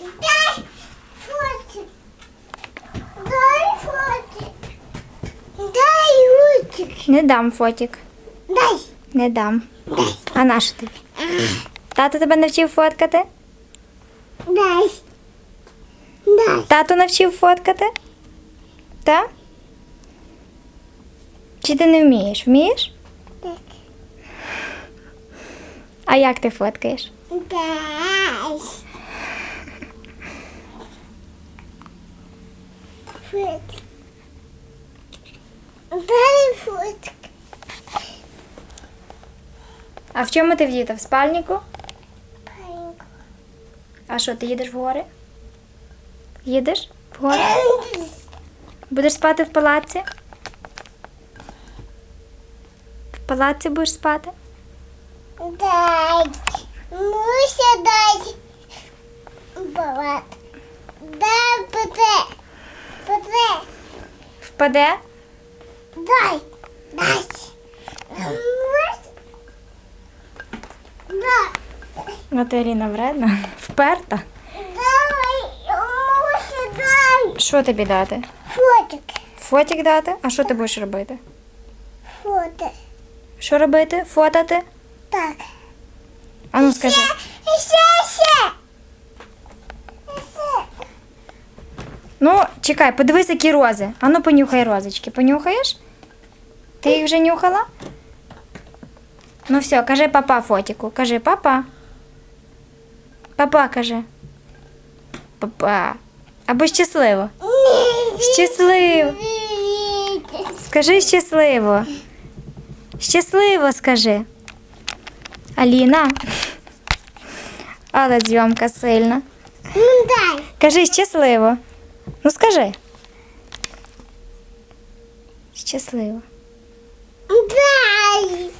Дай фотик. Дай фотик. Дай ручик. Не дам фотик. Дай. Не дам. Дай. А на що тобі? Тато тебе навчив фоткати? Дай. Дай. Тато навчив фоткати? Так? Чи ти не вмієш? Вмієш? Так. А як ти фоткаєш? Дай. Дай фотик. А в чому ти вдіта? В спальнику? Паиньку. А що, ти їдеш в гори? Їдеш в гори? Будеш спати в палаці? В палаці будеш спати? Дай. Муся дай. Балат. Дай пете. Пете. Впаде? Дай. Дай. Ну Аліна вредна. Вперта. Давай. Муся дай. Що тобі дати? Фотик. Фотик дати? А що ти будеш робити? Фото. Що робити? Фотати? Так. А ну скажи. Ще. Ще. Ну, чекай, подивись, які рози. А ну понюхай розочки. Понюхаєш? Ти їх вже нюхала? Ну все, кажи папа фотіку. Кажи папа. Папа каже. Папа. Або щасливо. Щасливо. Скажи щасливо. Щасливо скажи. Аліна. Але зйомка сильна. Ну. Кажи щасливо. Ну скажи. Щасливо. Дай.